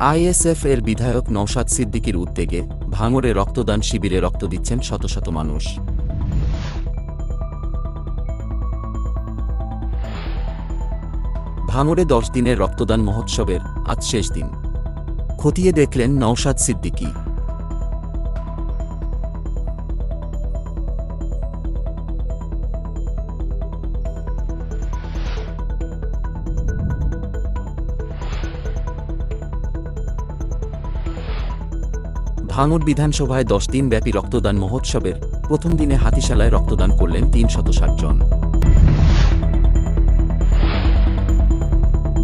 ISF এর বিধায়ক নৌশাদ সিদ্দিকির উদ্যোগে ভাঙরে রক্তদান শিবিরে রক্ত দিচ্ছেন শত শত মানুষ। ভাঙরে দশ দিনের রক্তদান মহোৎসবের আজ শেষ দিন। খতিয়ে দেখলেন নওশাদ সিদ্দিকী। ভাঙড় বিধানসভায় দশ দিন ব্যাপী রক্তদান মহোৎসবের প্রথম দিনে হাতিশালায় রক্তদান করলেন তিন শত জন।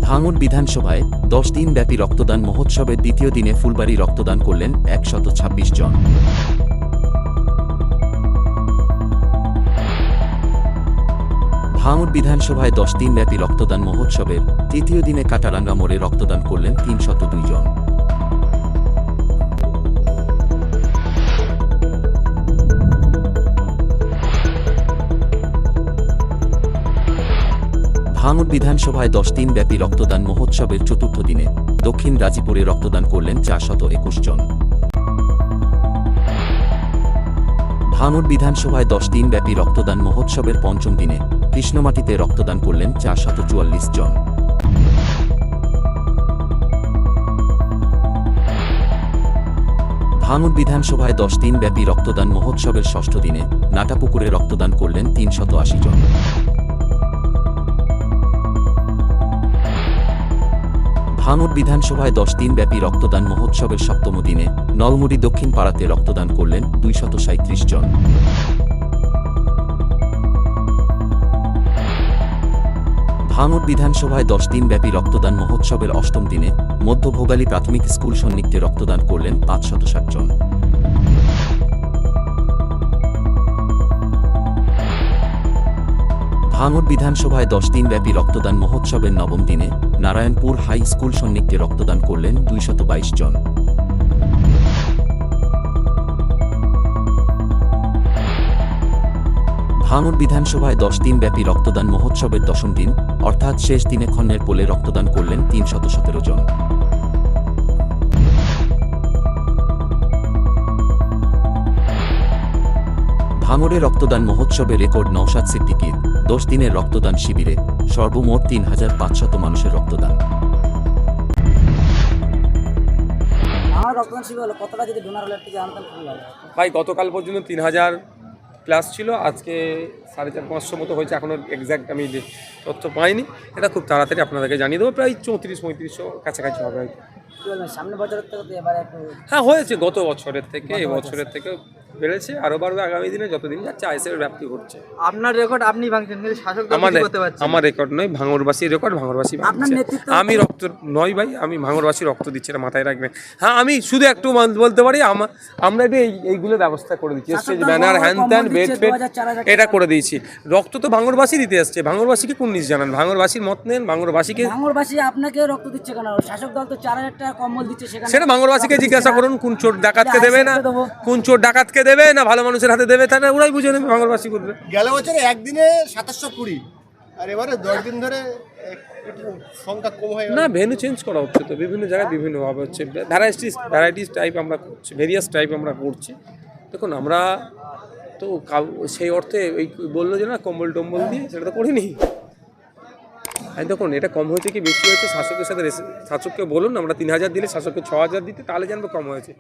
ভাঙড় বিধানসভায় দশ দিন ব্যাপী রক্তদান মহোৎসবের দ্বিতীয় দিনে ফুলবাড়ি রক্তদান করলেন একশত ছাব্বিশ জন। ভাঙড় বিধানসভায় দশ দিন ব্যাপী রক্তদান মহোৎসবের তৃতীয় দিনে কাটারাঙ্গা মোড়ে রক্তদান করলেন তিনশত দুই জন। ভাঙড় বিধানসভায় দশ দিন ব্যাপী রক্তদান মহোৎসবের চতুর্থ দিনে দক্ষিণ রাজীপুরে রক্তদান করলেন চারশত একুশ জন। ভাঙড় বিধানসভায় দশ দিন ব্যাপী রক্তদান মহোৎসবের পঞ্চম দিনে কৃষ্ণমাটিতে রক্তদান করলেন চারশত চুয়াল্লিশ জন। ভাঙড় বিধানসভায় দশ দিন ব্যাপী রক্তদান মহোৎসবের ষষ্ঠ দিনে নাটাপুকুরে রক্তদান করলেন তিনশত আশি জন। ভাঙড় বিধানসভায় দশ দিন ব্যাপী রক্তদান মহোৎসবের সপ্তম দিনে নলমুড়ি দক্ষিণ পাড়াতে রক্তদান করলেন দুইশত সাঁত্রিশ জন। ভাঙড় বিধানসভায় দশ দিন ব্যাপী রক্তদান মহোৎসবের অষ্টম দিনে মধ্য ভোগালী প্রাথমিক স্কুল সন্নিগ্ধে রক্তদান করলেন পাঁচশত ষাট জন। ভাঙড় বিধানসভায় দশ দিন ব্যাপী রক্তদান মহোৎসবের নবম দিনে নারায়ণপুর হাই স্কুল সন্নিগ্ধে রক্তদান করলেন দুইশত বাইশ জন। ভাঙড় বিধানসভায় দশ দিন ব্যাপী রক্তদান মহোৎসবের দশম দিন, অর্থাৎ শেষ দিনে খন্নের পোলে রক্তদান করলেন তিনশত সতেরো জন। ভাঙড়ে রক্তদান মহোৎসবে রেকর্ড নওশাদ সিদ্দিকীর দশ দিনের রক্তদান শিবিরে সর্বমোট তিন হাজার পাঁচশত মানুষের রক্তদান। ভাই গতকাল পর্যন্ত তিন হাজার প্লাস ছিল আজকে সাড়ে চার পাঁচশো মতো হয়েছে এখনও এক্স্যাক্ট আমি যে তথ্য পাইনি এটা খুব তাড়াতাড়ি আপনাদেরকে জানিয়ে দেবো প্রায় চৌত্রিশ পঁয়ত্রিশশো কাছাকাছি হবে হয়তো। কি বছরের থেকে তো একটু হ্যাঁ হয়েছে গত বছরের থেকে এই বছরের থেকে বেড়েছে আরও বাড়বে আগামী দিনে যতদিন যাচ্ছে আইসের ব্যাপ্তি ঘটছে। আপনার রেকর্ড আপনি ভাঙছেন কিন্তু শাসক দল আমার কিছু করতে পারছে না। আমার রেকর্ড নয় ভাঙরবাসীর রেকর্ড ভাঙরবাসী আপনার ভাঙছে। নেতৃত্ব আমি রক্ত নয় ভাই আমি ভাঙরবাসী রক্ত দিচ্ছি এটা মাথায় রাখবেন। হ্যাঁ আমি শুধু একটু মান- বলতে পারি আমা- আমরা একটু এই এইগুলো ব্যবস্থা করে দিচ্ছি শাসক স্টেজ দল ব্যানার হ্যান কম্বল ত্যান বেড দিচ্ছে, ফেড 2000, 4000 এটা করে দিয়েছি। রক্ত তো ভাঙরবাসী দিতে আসছে ভাঙরবাসীকে কোন নিজ জানান ভাঙরবাসীর মত নেন ভাঙরবাসীকে ভাঙরবাসী আপনাকে রক্ত দিচ্ছে কেন? শাসক দল তো চার হাজার টাকা সেটা ভাঙরবাসীকে জিজ্ঞাসা করুন কোন চোর ডাকাতকে দেবে না। কোন চোর ডাকাতকে দেবে না? ভালো মানুষের হাতে দেবে তাহলে ওরাই বুঝে নেবে ভাঙরবাসী করবে গেল বছরে একদিনে সাতাশশো কুড়ি আর এবারে দশ দিন ধরে সংখ্যা কম হয়ে না ভেনু চেঞ্জ করা হচ্ছে তো বিভিন্ন জায়গায় বিভিন্নভাবে হচ্ছে। ভ্যারাইটিস ভ্যারাইটিস টাইপ আমরা করছি ভেরিয়াস টাইপ আমরা করছি। দেখুন আমরা তো সেই অর্থে ওই বলল যে না কম্বল টম্বল দিয়ে সেটা তো করিনি। আর দেখুন, এটা কম হয়েছে কি বেশি হয়েছে? শাসকের সাথে শাসককে বলুন, আমরা তিন হাজার দিলে শাসককে ছ হাজার দিতে, তাহলে জানব কম হয়েছে।